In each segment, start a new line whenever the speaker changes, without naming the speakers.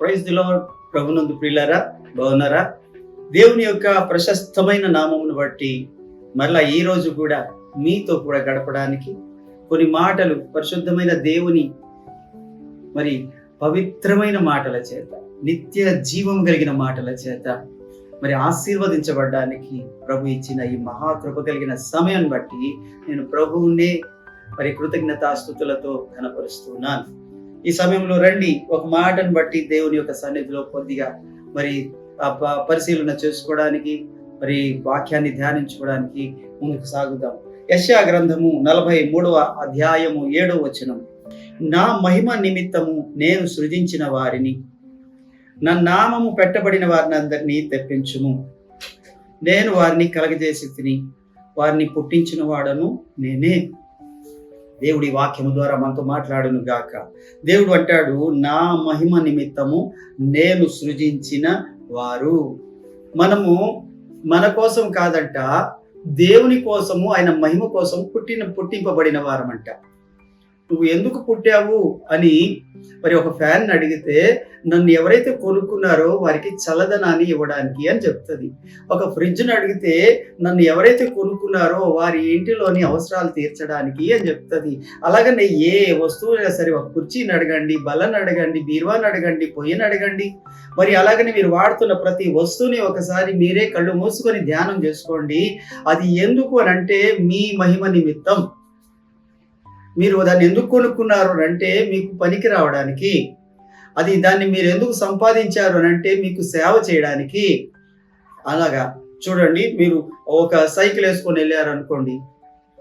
Praise దిలో ప్రభునందు ప్రియులారా బాగున్నారా? దేవుని యొక్క ప్రశస్తమైన నామమును బట్టి మరలా ఈ రోజు కూడా మీతో కూడా గడపడానికి కొన్ని మాటలు పరిశుద్ధమైన దేవుని మరి పవిత్రమైన మాటల చేత నిత్య జీవం కలిగిన మాటల చేత మరి ఆశీర్వదించబడ్డానికి ప్రభు ఇచ్చిన ఈ మహాకృప కలిగిన సమయం బట్టి నేను ప్రభువునే మరి కృతజ్ఞతాస్థుతులతో కనపరుస్తున్నాను ఈ సమయంలో రండి ఒక మాటను బట్టి దేవుని యొక్క సన్నిధిలో కొద్దిగా మరి ప- పరిశీలన చేసుకోవడానికి మరి వాక్యాన్ని ధ్యానించుకోవడానికి ముందుకు సాగుదాం. యశా గ్రంథము నలభై మూడవ అధ్యాయము ఏడవ వచనం. నా మహిమ నిమిత్తము నేను సృజించిన వారిని నా నామము పెట్టబడిన వారిని అందరినీ తెప్పించుము. నేను వారిని కలగజేసి తిని వారిని పుట్టించిన వాడను నేనే. దేవుడి వాక్యము ద్వారా మనతో మాట్లాడును గాక. దేవుడు అంటాడు నా మహిమ నిమిత్తము నేను సృజించిన వారు. మనము మన కోసం కాదంట దేవుని కోసము ఆయన మహిమ కోసం పుట్టిన పుట్టింపబడిన వారమంట. నువ్వు ఎందుకు పుట్టావు అని మరి ఒక ఫ్యాన్ అడిగితే నన్ను ఎవరైతే కొనుక్కున్నారో వారికి చల్లదనాన్ని ఇవ్వడానికి అని చెప్తుంది. ఒక ఫ్రిడ్జ్ని అడిగితే నన్ను ఎవరైతే కొనుక్కున్నారో వారి ఇంటిలోని అవసరాలు తీర్చడానికి అని చెప్తుంది. అలాగనే ఏ వస్తువులైనా సరే ఒక కుర్చీని అడగండి బలని అడగండి బీరువాని అడగండి పొయ్యిని అడగండి. మరి అలాగనే మీరు వాడుతున్న ప్రతి వస్తువుని ఒకసారి మీరే కళ్ళు మూసుకొని ధ్యానం చేసుకోండి. అది ఎందుకు అని అంటే మీ మహిమ నిమిత్తం. మీరు దాన్ని ఎందుకు కొనుక్కున్నారు అంటే మీకు పనికి రావడానికి అది దాన్ని మీరు ఎందుకు సంపాదించారు అని అంటే మీకు సేవ చేయడానికి. అలాగా చూడండి మీరు ఒక సైకిల్ వేసుకొని వెళ్ళారు అనుకోండి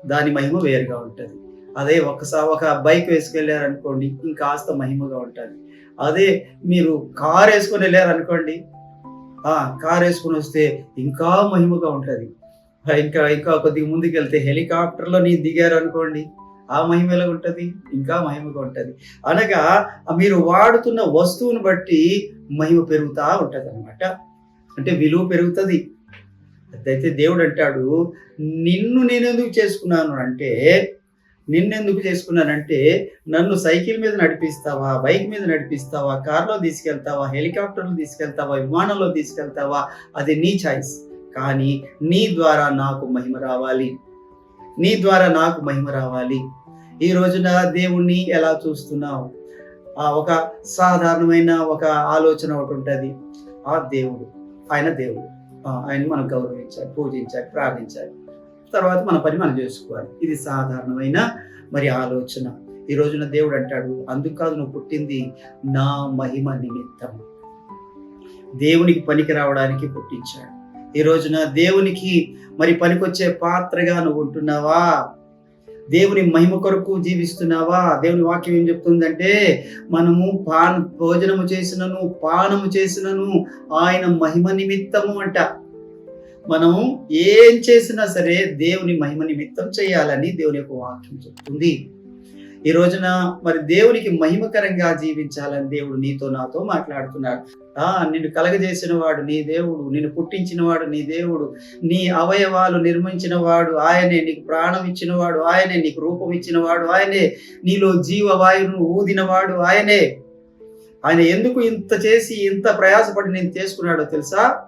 దాని మహిమ వేరుగా ఉంటుంది. అదే ఒకసారి ఒక బైక్ వేసుకెళ్ళారు అనుకోండి ఇంకాస్త మహిమగా ఉంటుంది. అదే మీరు కార్ వేసుకొని వెళ్ళారు అనుకోండి కార్ వేసుకొని వస్తే ఇంకా మహిమగా ఉంటుంది. ఇంకా ఇంకా కొద్దిగా ముందుకు వెళ్తే హెలికాప్టర్లో నీ దిగారు అనుకోండి ఆ మహిమ ఎలా ఉంటుంది? ఇంకా మహిమగా ఉంటుంది. అనగా మీరు వాడుతున్న వస్తువును బట్టి మహిమ పెరుగుతూ ఉంటుంది అనమాట అంటే విలువ పెరుగుతుంది. అయితే దేవుడు అంటాడు నిన్ను నేను ఎందుకు చేసుకున్నాను? అంటే నిన్నెందుకు చేసుకున్నానంటే నన్ను సైకిల్ మీద నడిపిస్తావా బైక్ మీద నడిపిస్తావా కార్లో తీసుకెళ్తావా హెలికాప్టర్లో తీసుకెళ్తావా విమానంలో తీసుకెళ్తావా? అది నీ చాయిస్. కానీ నీ ద్వారా నాకు మహిమ రావాలి. నీ ద్వారా నాకు మహిమ రావాలి. ఈ రోజున దేవుణ్ణి ఎలా చూస్తున్నావు? ఆ ఒక సాధారణమైన ఒక ఆలోచన ఒకటి ఉంటుంది. ఆ దేవుడు ఆయన దేవుడు. ఆయన మనం గౌరవించాలి పూజించాలి ప్రార్థించాలి. తర్వాత మన పని మనం చేసుకోవాలి. ఇది సాధారణమైన మరి ఆలోచన. ఈ రోజున దేవుడు అంటాడు అందుకు కాదు నువ్వు పుట్టింది నా మహిమ నిమిత్తం. దేవునికి పనికి రావడానికి పుట్టించాడు. ఈ రోజున దేవునికి మరి పనికొచ్చే పాత్రగా నువ్వు ఉంటున్నావా? దేవుని మహిమ కొరకు జీవిస్తున్నావా? దేవుని వాక్యం ఏం చెప్తుందంటే మనము పా భోజనము చేసినను పానము చేసినను ఆయన మహిమ నిమిత్తము అంట. మనము ఏం చేసినా సరే దేవుని మహిమ నిమిత్తం చేయాలని దేవుని యొక్క వాక్యం చెప్తుంది. ఈ రోజున మరి దేవునికి మహిమకరంగా జీవించాలని దేవుడు నీతో నాతో మాట్లాడుతున్నాడు. నిన్ను కలగజేసిన వాడు నీ దేవుడు నిన్ను పుట్టించిన వాడు నీ దేవుడు నీ అవయవాలు నిర్మించిన వాడు ఆయనే నీకు ప్రాణం ఇచ్చినవాడు ఆయనే నీకు రూపం ఇచ్చినవాడు ఆయనే నీలో జీవవాయువును ఊదినవాడు ఆయనే. ఆయన ఎందుకు ఇంత చేసి ఇంత ప్రయాసపడి నేను చేసుకున్నాడో తెలుసా?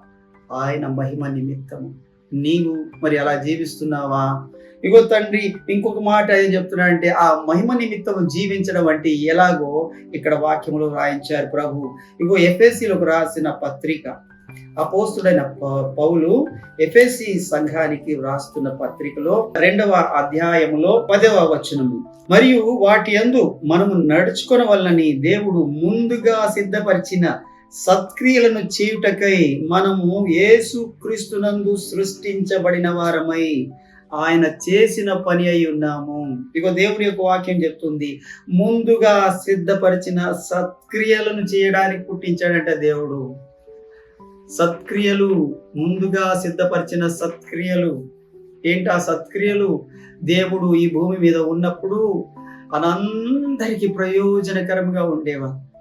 ఆయన మహిమ నిమిత్తం నీవు మరి అలా జీవిస్తున్నావా? ఇగో తండ్రి ఇంకొక మాట ఏం చెప్తున్నాడంటే ఆ మహిమ నిమిత్తం జీవించడం అంటే ఎలాగో ఇక్కడ వాక్యములో రాయించారు ప్రభు. ఇగో ఎఫ్ఎస్సిలోకి రాసిన పత్రిక అపోస్తుడైన పౌలు ఎఫ్ఎస్సి సంఘానికి వ్రాస్తున్న పత్రికలో రెండవ అధ్యాయములో పదవ వచనము. మరియు వాటి యందు మనము నడుచుకున్న వల్లని దేవుడు ముందుగా సిద్ధపరిచిన సత్క్రియలను చేయుటకై మనము యేసు క్రీస్తునందు సృష్టించబడిన వారమై ఆయన చేసిన పని అయి ఉన్నాము. ఇగో దేవుని యొక్క వాక్యం చెప్తుంది. ముందుగా సిద్ధపరిచిన సత్క్రియలను చేయడానికి పుట్టించాడంట దేవుడు. సత్క్రియలు ముందుగా సిద్ధపరిచిన సత్క్రియలు. ఏంటి ఆ సత్క్రియలు? దేవుడు ఈ భూమి మీద ఉన్నప్పుడు అనందరికీ ప్రయోజనకరంగా ఉండేవారు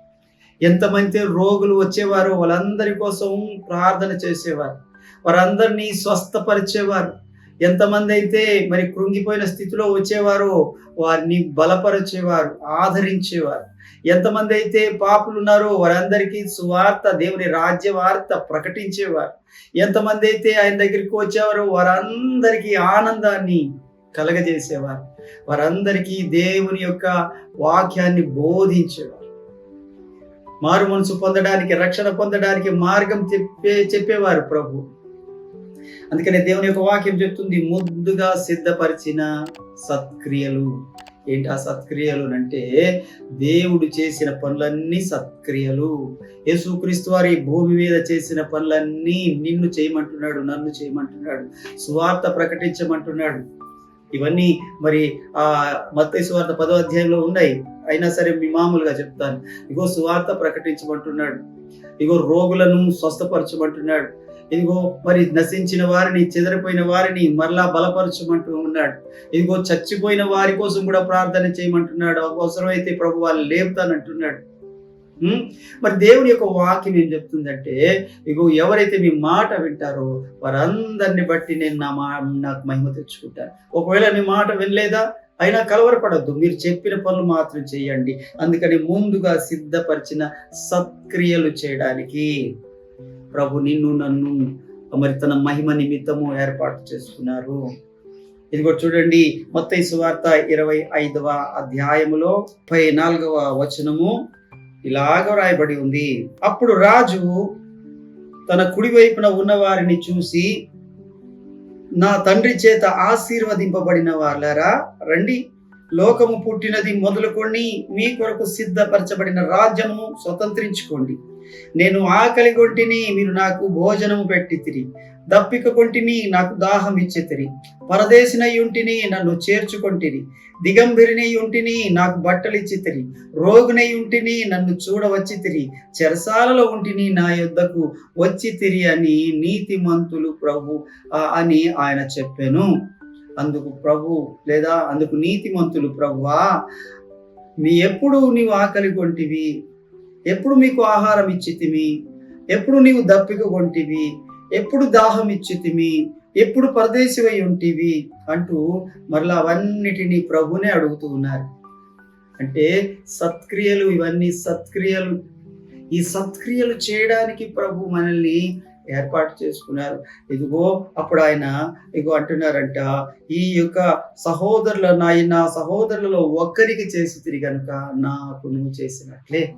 ఎంతమంది రోగులు వచ్చేవారో? వాళ్ళందరి కోసం ప్రార్థన చేసేవారు. వారందరినీ స్వస్థపరిచేవారు. ఎంతమంది అయితే మరి కృంగిపోయిన స్థితిలో వచ్చేవారో వారిని బలపరిచేవారు ఆదరించేవారు. ఎంతమంది అయితే పాపులు ఉన్నారో వారందరికీ సువార్త దేవుని రాజ్య వార్త ప్రకటించేవారు. ఎంతమంది అయితే ఆయన దగ్గరికి వచ్చేవారో వారందరికీ ఆనందాన్ని కలగజేసేవారు. వారందరికీ దేవుని యొక్క వాక్యాన్ని బోధించేవారు. మారు మనసు పొందడానికి రక్షణ పొందడానికి మార్గం చెప్పే చెప్పేవారు ప్రభు. అందుకనే దేవుని యొక్క వాక్యం చెప్తుంది ముద్దుగా సిద్ధపరిచిన సత్క్రియలు. ఏంటి ఆ సత్క్రియలు అంటే దేవుడు చేసిన పనులన్నీ సత్క్రియలు. యేసుక్రీస్తు వారి భూమి మీద చేసిన పనులన్నీ నిన్ను చేయమంటున్నాడు నన్ను చేయమంటున్నాడు సువార్త ప్రకటించమంటున్నాడు. ఇవన్నీ మరి ఆ మత్తయి సువార్త పదో అధ్యాయంలో ఉన్నాయి. అయినా సరే మీ మామూలుగా చెప్తాను. ఇగో సువార్త ప్రకటించమంటున్నాడు. ఇగో రోగులను స్వస్థపరచమంటున్నాడు. ఇదిగో మరి నశించిన వారిని చెదరిపోయిన వారిని మరలా బలపరచమంటూ ఉన్నాడు. ఇదిగో చచ్చిపోయిన వారి కోసం కూడా ప్రార్థన చేయమంటున్నాడు. అవసరమైతే ప్రభు వాళ్ళు లేపుతానంటున్నాడు. మరి దేవుని యొక్క వాక్యం ఏం చెప్తుందంటే ఇగో ఎవరైతే మీ మాట వింటారో వారందరిని బట్టి నేను నా మా నాకు మహిమ తెచ్చుకుంటాను. ఒకవేళ మీ మాట వినలేదా? అయినా కలవరపడద్దు. మీరు చెప్పిన పనులు మాత్రం చేయండి. అందుకని ముందుగా సిద్ధపరిచిన సత్క్రియలు చేయడానికి ప్రభు నిన్ను నన్ను మరి తన మహిమ నిమిత్తము ఏర్పాటు చేసుకున్నారు. ఇదిగో చూడండి మొత్తం సువార్త ఇరవై ఐదవ అధ్యాయములో ముప్పై నాలుగవ వచనము ఇలాగ రాయబడి ఉంది. అప్పుడు రాజు తన కుడివైపున ఉన్న వారిని చూసి నా తండ్రి చేత ఆశీర్వదింపబడిన వాళ్ళరా? రండి లోకము పుట్టినది మొదలుకొని మీ కొరకు సిద్ధపరచబడిన రాజ్యము స్వతంత్రించుకోండి. నేను ఆకలి కొంటిని మీరు నాకు భోజనము పెట్టితిరి. దప్పిక కొంటిని నాకు దాహం ఇచ్చితిరి. పరదేశినై ఉంటిని నన్ను చేర్చుకొంటిరి. దిగంబరినై ఉంటిని నాకు బట్టలు ఇచ్చితిరి. రోగునై ఉంటిని నన్ను చూడవచ్చితిరి. చెరసాలలో ఉంటిని నా యొద్దకు వచ్చితిరి అని నీతిమంతులు ప్రభు అని ఆయన చెప్పాను. అందుకు ప్రభు లేదా అందుకు నీతిమంతులు ప్రభువా నీ ఎప్పుడు నీవు ఆకలి కొంటివి? ఎప్పుడు మీకు ఆహారం ఇచ్చితిమి? ఎప్పుడు నీవు దప్పిక కొంటివి? ఎప్పుడు దాహం ఇచ్చితిమి? ఎప్పుడు పరదేశివై ఉంటివి? అంటూ మరలా అవన్నిటినీ ప్రభునే అడుగుతూ ఉన్నారు. అంటే సత్క్రియలు ఇవన్నీ సత్క్రియలు. ఈ సత్క్రియలు చేయడానికి ప్రభు మనల్ని ఏర్పాటు చేసుకున్నారు. ఇదిగో అప్పుడు ఆయన ఇగో అంటున్నారంట ఈ యొక్క సహోదరుల నాయన సహోదరులలో ఒక్కరికి చేసి తిరిగి కనుక నాకు నువ్వు చేసినట్లే.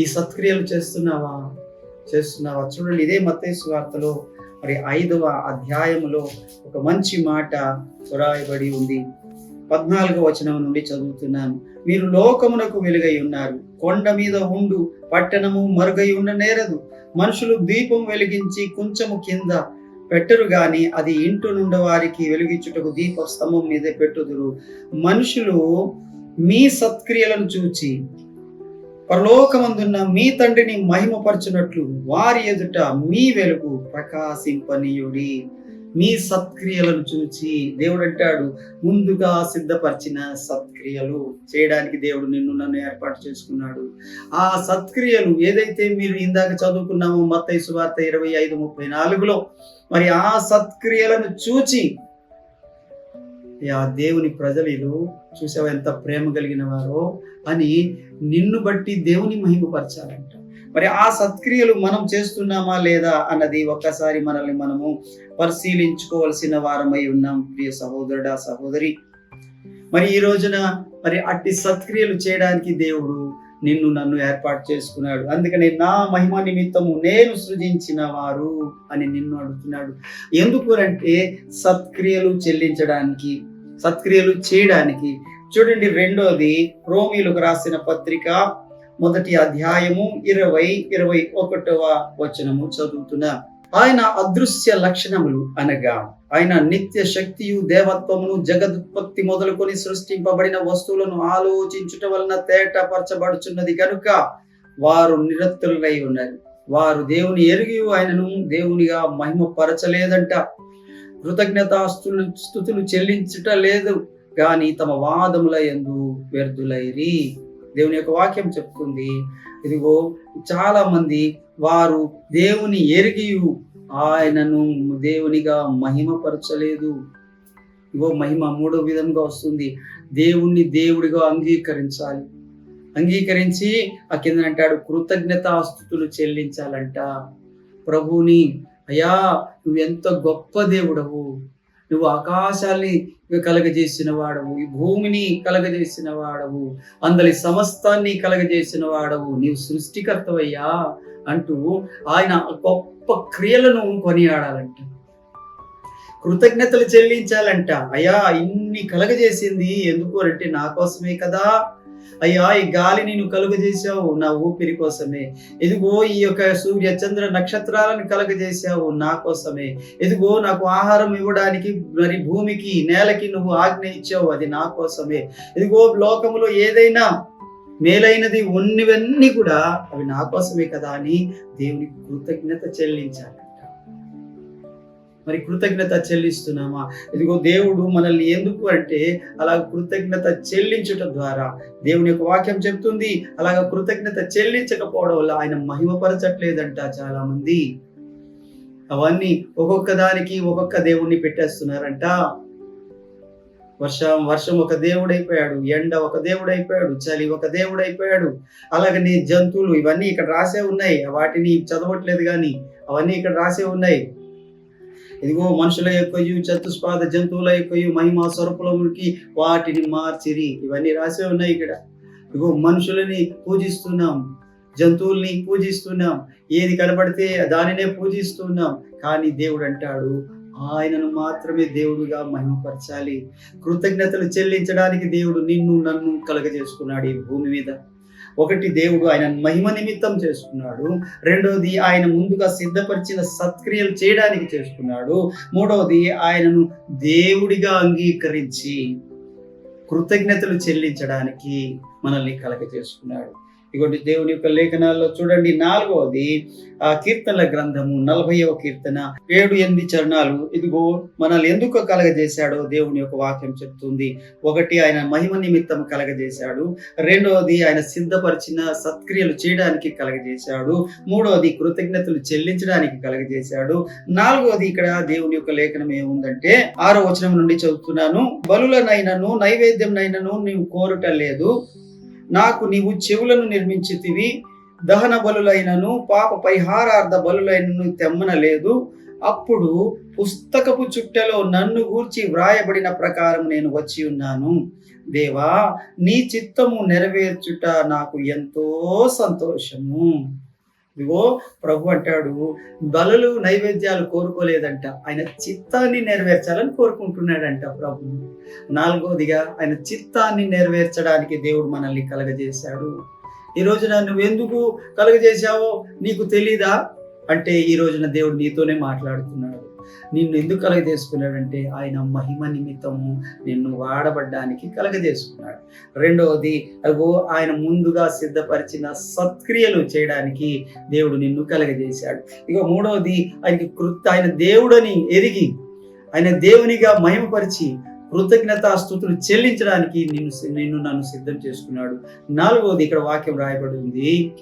ఈ సత్క్రియలు చేస్తున్నావా? చేస్తున్నావా? చూడండి ఇదే మతేసు వార్తలో మరి ఐదవ అధ్యాయములో ఒక మంచి మాట వ్రాయబడి ఉంది. పద్నాలుగో వచనం నుండి చదువుతున్నాను. మీరు లోకమునకు వెలుగై ఉన్నారు. కొండ మీద ఉండు పట్టణము మరుగై ఉండ నేరదు. మనుషులు దీపం వెలిగించి కొంచెము కింద పెట్టరు గాని అది ఇంటి నుండి వారికి వెలిగించుటకు దీప స్తంభం మీద పెట్టుదురు. మనుషులు మీ సత్క్రియలను చూచి పరలోకమందున్న మీ తండ్రిని మహిమపరచునట్లు వారి ఎదుట మీ వెలుగు ప్రకాశింపనీయుడి. మీ సత్క్రియలను చూచి దేవుడు అంటాడు ముందుగా సిద్ధపరిచిన సత్క్రియలు చేయడానికి దేవుడు నిన్ను నన్ను ఏర్పాటు చేసుకున్నాడు. ఆ సత్క్రియలు ఏదైతే మీరు ఇందాక చదువుకున్నామో మత్తయి సువార్త ఇరవై ఐదు ముప్పై నాలుగులో మరి ఆ సత్క్రియలను చూచి ఆ దేవుని ప్రజలు చూసావా ఎంత ప్రేమ కలిగిన వారో అని నిన్ను బట్టి దేవుని మహిమపరచాలంట. మరి ఆ సత్క్రియలు మనం చేస్తున్నామా లేదా అన్నది ఒక్కసారి మనల్ని మనము పరిశీలించుకోవాల్సిన వారమై ఉన్నాం ప్రియ సహోదరుడా సహోదరి. మరి ఈ రోజున మరి అట్టి సత్క్రియలు చేయడానికి దేవుడు నిన్ను నన్ను ఏర్పాటు చేసుకున్నాడు. అందుకనే నా మహిమ నిమిత్తము నేను సృజించిన వారు అని నిన్ను అడుగుతున్నాడు. ఎందుకు అంటే సత్క్రియలు చెల్లించడానికి సత్క్రియలు చేయడానికి. చూడండి రెండోది రోమిలకు రాసిన పత్రిక మొదటి అధ్యాయము ఇరవై ఇరవై ఒకటవ వచనము చదువుతున్నా. ఆయన అదృశ్య లక్షణములు అనగా ఆయన నిత్య శక్తియు దేవత్వమును జగదుత్పత్తి మొదలుకొని సృష్టింపబడిన వస్తువులను ఆలోచించుట వలన తేటపరచబడుచున్నది కనుక వారు నిరత్తులై ఉన్నారు వారు దేవుని ఎరిగి ఆయనను దేవునిగా మహిమపరచలేదంట. కృతజ్ఞతాస్తులు స్థుతులు చెల్లించుట లేదు కానీ తమ వాదముల ఎందు వ్యర్థులైరి. దేవుని యొక్క వాక్యం చెప్తుంది ఇదిగో చాలా మంది వారు దేవుని ఎరిగి ఆయనను దేవునిగా మహిమపరచలేదు. ఇగో మహిమ మూడో విధంగా వస్తుంది దేవుణ్ణి దేవుడిగా అంగీకరించాలి. అంగీకరించి ఆ కింద అంటాడు కృతజ్ఞతాస్థుతులు చెల్లించాలంట. ప్రభుని అయ్యా నువ్వు ఎంత గొప్ప దేవుడవు. నువ్వు ఆకాశాన్ని కలగజేసిన వాడవు ఈ భూమిని కలగజేసిన వాడవు అందరి సమస్తాన్ని కలగజేసిన వాడవు నీవు సృష్టికర్తవయ్యా అంటూ ఆయన గొప్ప క్రియలను కొనియాడాలంట. కృతజ్ఞతలు చెల్లించాలంట. అయ్యా ఇన్ని కలగజేసింది ఎందుకు అంటే నా కోసమే కదా. అయ్యా ఈ గాలిని నువ్వు కలుగజేశావు నా ఊపిరి కోసమే. ఎదుగో ఈ యొక్క సూర్య చంద్ర నక్షత్రాలను కలుగజేశావు నా కోసమే. ఎదుగో నాకు ఆహారం ఇవ్వడానికి మరి భూమికి నేలకి నువ్వు ఆజ్ఞ ఇచ్చావు అది నా కోసమే. ఎదుగో లోకములో ఏదైనా మేలైనది ఉన్నవన్నీ కూడా అవి నా కోసమే కదా అని దేవునికి కృతజ్ఞత చెల్లించాలి. మరి కృతజ్ఞత చెల్లిస్తున్నామా? ఇదిగో దేవుడు మనల్ని ఎందుకు అంటే అలా కృతజ్ఞత చెల్లించుట ద్వారా దేవుని యొక్క వాక్యం చెప్తుంది. అలాగ కృతజ్ఞత చెల్లించకపోవడం వల్ల ఆయన మహిమపరచట్లేదంట చాలా మంది అవన్నీ ఒక్కొక్క దానికి ఒక్కొక్క దేవుణ్ణి పెట్టేస్తున్నారంట. వర్షం వర్షం ఒక దేవుడైపోయాడు ఎండ ఒక దేవుడైపోయాడు చలి ఒక దేవుడైపోయాడు. అలాగని జంతువులు ఇవన్నీ ఇక్కడ రాసే ఉన్నాయి. వాటిని చదవట్లేదు కానీ అవన్నీ ఇక్కడ రాసే ఉన్నాయి. ఇదిగో మనుషుల యొక్క చతుస్పాద జంతువుల యొక్కయు మహిమా స్వరూపములకి వాటిని మార్చిరి. ఇవన్నీ రాసే ఉన్నాయి ఇక్కడ. ఇదిగో మనుషులని పూజిస్తున్నాం. జంతువుల్ని పూజిస్తున్నాం. ఏది కనబడితే దానినే పూజిస్తున్నాం. కానీ దేవుడు అంటాడు ఆయనను మాత్రమే దేవుడుగా మహిమపరచాలి. కృతజ్ఞతలు చెల్లించడానికి దేవుడు నిన్ను నన్ను కలగజేసుకున్నాడు ఈ భూమి మీద. ఒకటి దేవుడు ఆయన మహిమ నిమిత్తం చేసుకున్నాడు. రెండవది ఆయన ముందుగా సిద్ధపరిచిన సత్క్రియలు చేయడానికి చేసుకున్నాడు. మూడవది ఆయనను దేవుడిగా అంగీకరించి కృతజ్ఞతలు చెల్లించడానికి మనల్ని కలగ చేసుకున్నాడు ఇగోటి దేవుని యొక్క లేఖనాల్లో చూడండి నాలుగవది ఆ కీర్తనల గ్రంథము నలభైవ కీర్తన ఏడు ఎనిమిది చరణాలు. ఇదిగో మనల్ని ఎందుకు కలగజేశాడో దేవుని యొక్క వాక్యం చెప్తుంది. ఒకటి ఆయన మహిమ నిమిత్తం కలగజేశాడు. రెండవది ఆయన సిద్ధపరిచిన సత్క్రియలు చేయడానికి కలగజేశాడు. మూడవది కృతజ్ఞతలు చెల్లించడానికి కలగజేశాడు. నాలుగవది ఇక్కడ దేవుని యొక్క లేఖనం ఏముందంటే ఆరో వచనం నుండి చదువుతున్నాను. బలులనైనను నైవేద్యంనైనను నీవు కోరుట లేదు. నాకు నీవు చెవులను నిర్మించితివి దహన బలులైనను పాప పరిహారార్థ బలులైనను తెమ్మనలేదు అప్పుడు పుస్తకపు చుట్టలో నన్ను గూర్చి వ్రాయబడిన ప్రకారం నేను వచ్చి ఉన్నాను. దేవా నీ చిత్తము నెరవేర్చుట నాకు ఎంతో సంతోషము. ఇదిగో ప్రభు అంటాడు బలలు నైవేద్యాలు కోరుకోలేదంట. ఆయన చిత్తాన్ని నెరవేర్చాలని కోరుకుంటున్నాడంట ప్రభు. నాలుగోదిగా ఆయన చిత్తాన్ని నెరవేర్చడానికి దేవుడు మనల్ని కలగజేశాడు. ఈ రోజున నువ్వెందుకు కలగజేశావో నీకు తెలీదా? అంటే ఈ రోజున దేవుడు నీతోనే మాట్లాడుతున్నాడు. నిన్ను ఎందుకు కలగజేసుకున్నాడంటే ఆయన మహిమ నిమిత్తము నిన్ను వాడబడ్డానికి కలగజేసుకున్నాడు. రెండవది అగో ఆయన ముందుగా సిద్ధపరిచిన సత్క్రియలు చేయడానికి దేవుడు నిన్ను కలగజేశాడు. ఇక మూడవది ఆయనకి కృత ఆయన దేవుడని ఎరిగి ఆయన దేవునిగా మహిమపరిచి కృతజ్ఞతాస్థుతులు చెల్లించడానికి నిన్ను నిన్ను నన్ను సిద్ధం చేసుకున్నాడు. నాలుగవది ఇక్కడ వాక్యం రాయబడి ఉంది.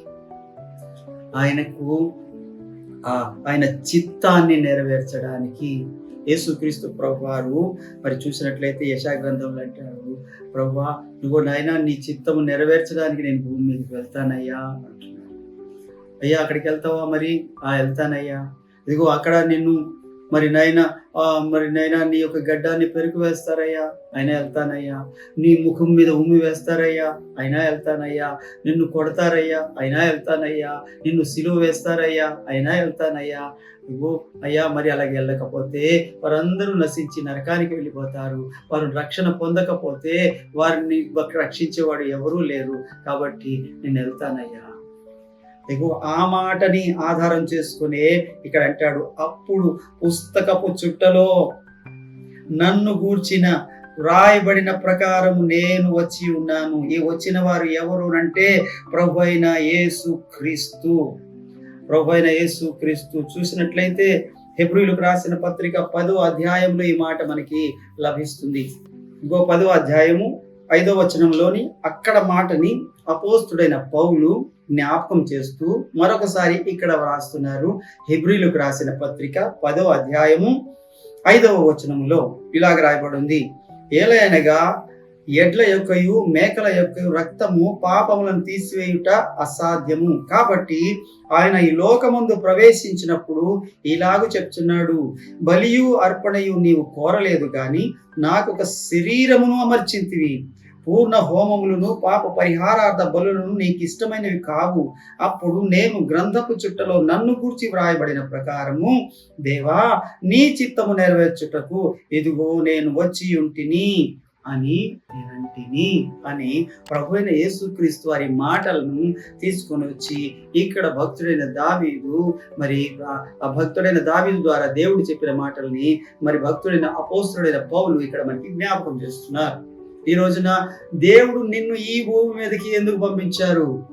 ఆయనకు ఆయన చిత్తాన్ని నెరవేర్చడానికి యేసుక్రీస్తు ప్రభు వారు మరి చూసినట్లయితే యశా గ్రంథంలో అంటారు ప్రభా నువ్వు నాయన నీ చిత్తము నెరవేర్చడానికి నేను భూమి మీదకి వెళ్తానయ్యా అంటున్నాను అయ్యా అక్కడికి వెళ్తావా మరి? ఆ వెళ్తానయ్యా. ఇదిగో అక్కడ నిన్ను మరి నాయన మరి నైనా నీ యొక్క గడ్డాన్ని పెరుగు వేస్తారయ్యా. అయినా వెళ్తానయ్యా. నీ ముఖం మీద ఉమ్మి వేస్తారయ్యా. అయినా వెళ్తానయ్యా. నిన్ను కొడతారయ్యా. అయినా వెళ్తానయ్యా. నిన్ను సిలువ వేస్తారయ్యా. అయినా వెళ్తానయ్యా. ఇగో అయ్యా మరి అలాగే వెళ్ళకపోతే వారందరూ నశించి నరకానికి వెళ్ళిపోతారు. వారు రక్షణ పొందకపోతే వారిని రక్షించేవాడు ఎవరూ లేరు. కాబట్టి నేను వెళ్తానయ్యా. ఇగో ఆ మాటని ఆధారం చేసుకునే ఇక్కడ అంటాడు అప్పుడు పుస్తకపు చుట్టలో నన్ను గూర్చిన వ్రాయబడిన ప్రకారం నేను వచ్చి ఉన్నాను. ఈ వచ్చిన వారు ఎవరు అంటే ప్రభు అయిన యేసు క్రీస్తు. ప్రభు అయిన యేసు క్రీస్తు. చూసినట్లయితే హెబ్రిలకు రాసిన పత్రిక పదో అధ్యాయంలో ఈ మాట మనకి లభిస్తుంది. ఇంకో పదో అధ్యాయము ఐదో వచనంలోని అక్కడ మాటని అపోస్తుడైన పౌలు జ్ఞాపకం చేస్తూ మరొకసారి ఇక్కడ వ్రాస్తున్నారు. హిబ్రిలకు రాసిన పత్రిక పదో అధ్యాయము ఐదవ వచనములో ఇలాగ రాయబడింది. ఏలయనగా ఎడ్ల యొక్కయు మేకల యొక్క రక్తము పాపములను తీసివేయుట అసాధ్యము. కాబట్టి ఆయన ఈ లోకమందు ప్రవేశించినప్పుడు ఇలాగ చెప్తున్నాడు. బలియు అర్పణయు నీవు కోరలేదు కానీ నాకు ఒక శరీరమును అమర్చింతివి. పూర్ణ హోమములను పాప పరిహారార్థ బలులను నీకు ఇష్టమైనవి కావు. అప్పుడు నేను గ్రంథపు చుట్టలో నన్ను గూర్చి వ్రాయబడిన ప్రకారము దేవా నీ చిత్తము నెరవేర్చుటకు ఇదిగో నేను వచ్చి ఉంటిని అని నేనంటిని అని ప్రభు అయిన యేసుక్రీస్తు వారి మాటలను తీసుకొని వచ్చి ఇక్కడ భక్తుడైన దావీదు మరి ఆ- ఆ భక్తుడైన దావీదు ద్వారా దేవుడు చెప్పిన మాటల్ని మరి భక్తుడైన అపోస్తుడైన పౌలు ఇక్కడ మనకి జ్ఞాపకం చేస్తున్నారు. ఈ రోజున దేవుడు నిన్ను ఈ భూమి మీదకి ఎందుకు పంపించారు?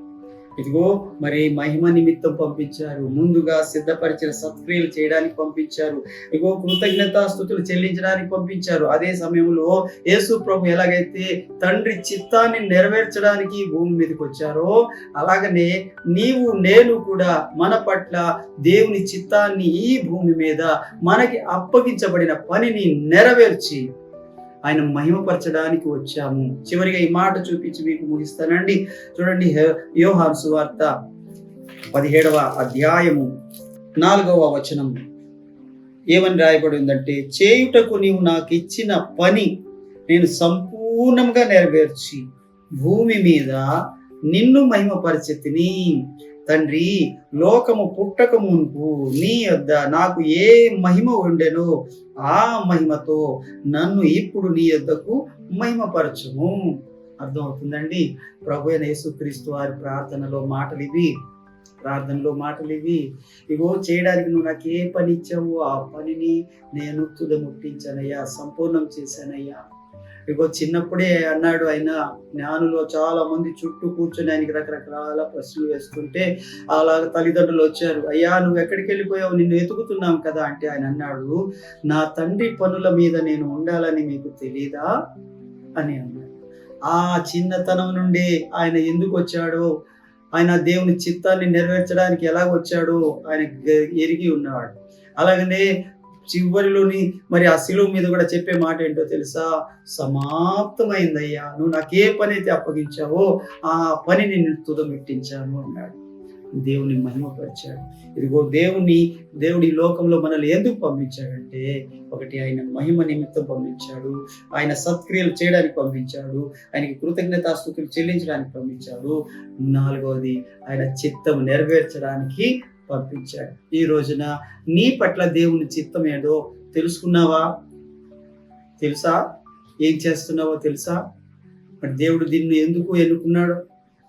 ఇదిగో మరి మహిమ నిమిత్తం పంపించారు. ముందుగా సిద్ధపరిచిన సత్క్రియలు చేయడానికి పంపించారు. ఇగో కృతజ్ఞతా స్థుతులు చెల్లించడానికి పంపించారు. అదే సమయంలో యేసు ప్రభు ఎలాగైతే తండ్రి చిత్తాన్ని నెరవేర్చడానికి భూమి మీదకి వచ్చారో అలాగనే నీవు నేను కూడా మన పట్ల దేవుని చిత్తాన్ని ఈ భూమి మీద మనకి అప్పగించబడిన పనిని నెరవేర్చి ఆయన మహిమపరచడానికి వచ్చాము. చివరిగా ఈ మాట చూపించి మీకు ముగిస్తానండి. చూడండి యోహాన్ సువార్త పదిహేడవ అధ్యాయము నాలుగవ వచనం. ఏమని రాయబడి ఉందంటే చేయుటకు నీవు నాకు ఇచ్చిన పని నేను సంపూర్ణంగా నెరవేర్చి భూమి మీద నిన్ను మహిమపరిచితిని తండ్రి లోకము పుట్టక మునుపు నీ యొద్ద నాకు ఏ మహిమ ఉండెనో ఆ మహిమతో నన్ను ఇప్పుడు నీ యొద్దకు మహిమపరచము. అర్థమవుతుందండి? ప్రభు అయిన యేసుక్రీస్తు వారి ప్రార్థనలో మాటలు ఇవి ప్రార్థనలో మాటలు ఇవి ఇగో చేయడానికి నువ్వు నాకు ఏ పని ఇచ్చావు ఆ పనిని నేను తుదముట్టించానయ్యా సంపూర్ణం చేశానయ్యా. ఇగో చిన్నప్పుడే అన్నాడు ఆయన జ్ఞానులో చాలా మంది చుట్టూ కూర్చొని ఆయనకి రకరకాల ప్రశ్నలు వేస్తుంటే అలాగ తల్లిదండ్రులు వచ్చారు. అయ్యా నువ్వు ఎక్కడికి వెళ్ళిపోయావు? నిన్ను ఎతుకుతున్నాం కదా అంటే ఆయన అన్నాడు. నా తండ్రి పనుల మీద నేను ఉండాలని మీకు తెలీదా? అని అన్నాడు. ఆ చిన్నతనం నుండి ఆయన ఎందుకు వచ్చాడో ఆయన దేవుని చిత్తాన్ని నెరవేర్చడానికి ఎలాగొచ్చాడో ఆయన ఎరిగి ఉన్నాడు. అలాగనే చివరిలోని మరి ఆ శిలువ మీద కూడా చెప్పే మాట ఏంటో తెలుసా? సమాప్తమైందయ్యా. నువ్వు నాకే పని అయితే అప్పగించావో ఆ పనిని నేను తుదమెట్టించాను అన్నాడు. దేవుని మహిమపరిచాడు. ఇదిగో దేవుని దేవుడి లోకంలో మనల్ని ఎందుకు పంపించాడంటే ఒకటి ఆయన మహిమ నిమిత్తం పంపించాడు. ఆయన సత్క్రియలు చేయడానికి పంపించాడు. ఆయనకి కృతజ్ఞతాస్తుతులు చెల్లించడానికి పంపించాడు. నాలుగవది ఆయన చిత్తం నెరవేర్చడానికి పంపించాడు. ఈ రోజున నీ పట్ల దేవుని చిత్తం ఏదో తెలుసుకున్నావా? తెలుసా? ఏం చేస్తున్నావో తెలుసా? మరి దేవుడు దీన్ని ఎందుకు ఎన్నుకున్నాడు?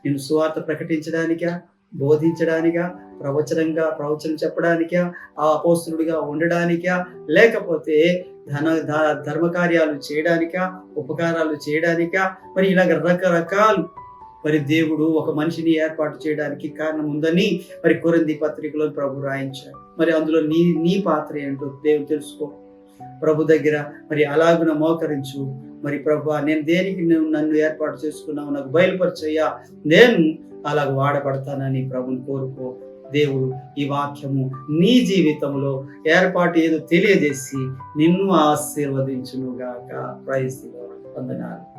నేను సువార్త ప్రకటించడానికా? బోధించడానికా? ప్రవచనంగా ప్రవచనం చెప్పడానికా? ఆ అపోస్తుడిగా ఉండడానికా? లేకపోతే ధన ధర్మకార్యాలు చేయడానికా? ఉపకారాలు చేయడానికా? మరి ఇలాగ రకరకాలు మరి దేవుడు ఒక మనిషిని ఏర్పాటు చేయడానికి కారణం ఉందని మరి కొరంది పత్రికలో ప్రభు రాయించాడు మరి అందులో నీ నీ పాత్ర ఏంటో దేవుడు తెలుసుకో. ప్రభు దగ్గర మరి అలాగున మోకరించు. మరి ప్రభు నేను దేనికి నువ్వు నన్ను ఏర్పాటు చేసుకున్నావు? నాకు బయలుపరిచయ్యా. నేను అలాగ వాడబడతానని ప్రభుని కోరుకో. దేవుడు ఈ వాక్యము నీ జీవితంలో ఏర్పాటు ఏదో తెలియజేసి నిన్ను ఆశీర్వదించును గాక. ప్రైజ్ వందనాలు.